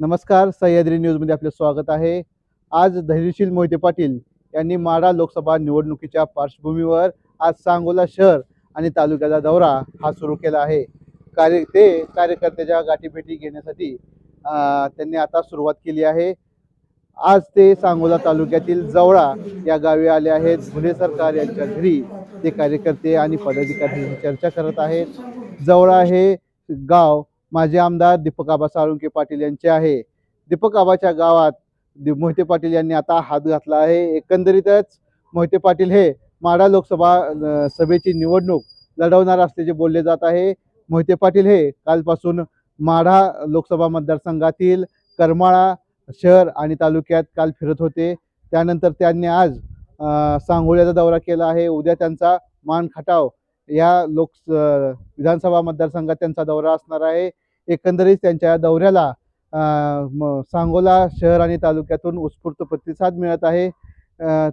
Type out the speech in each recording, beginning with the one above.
नमस्कार सह्याद्री न्यूजमध्ये आपले स्वागत आहे. आज धैर्यशील मोहिते पाटील यांनी माडा लोकसभा निवडणुकीच्या पार्श्वभूमीवर आज सांगोला शहर आणि तालुक्याचा दौरा हा सुरू केला आहे. कार्य ते कार्यकर्त्याच्या गाठीभेटी घेण्यासाठी त्यांनी आता सुरुवात केली आहे. आज ते सांगोला तालुक्यातील जवळा या गावी आले आहेत. भुले सरकार यांच्या घरी ते कार्यकर्ते आणि पदाधिकाऱ्यांशी चर्चा करत आहेत. जवळा हे गाव माजी आमदार दीपक आबा साळुंके पाटील यांचे आहे. दीपक आबाच्या गावात मोहिते पाटील यांनी आता हात घातला आहे. एकंदरीतच मोहिते पाटील हे माढा लोकसभा सभेची निवडणूक लढवणार असल्याचे बोलले जात आहे. मोहिते पाटील हे कालपासून माढा लोकसभा मतदारसंघातील करमाळा शहर आणि तालुक्यात काल फिरत होते. त्यानंतर त्यांनी आज सांगोळ्याचा दौरा केला आहे. उद्या त्यांचा मान खटाव या लोक विधानसभा मतदारसंघात त्यांचा दौरा असणार आहे. एकंदरीत त्यांच्या या दौऱ्याला सांगोला शहर आणि तालुक्यातून उत्स्फूर्त प्रतिसाद मिळत आहे.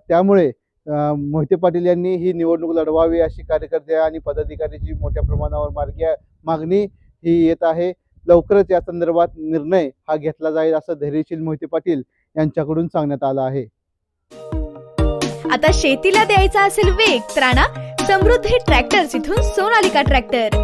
त्यामुळे मोहिते पाटील यांनी ही निवडणूक लढवावी अशी कार्यकर्ते आणि पदाधिकाऱ्याची मोठ्या प्रमाणावर मार्गी मागणी ही येत आहे. लवकरच या संदर्भात निर्णय हा घेतला जाईल असं धैर्यशील मोहिते पाटील यांच्याकडून सांगण्यात आलं आहे. आता शेतीला द्यायचा असेल वेग तर समृद्धी ट्रॅक्टर्स इथून सोनालिका ट्रॅक्टर.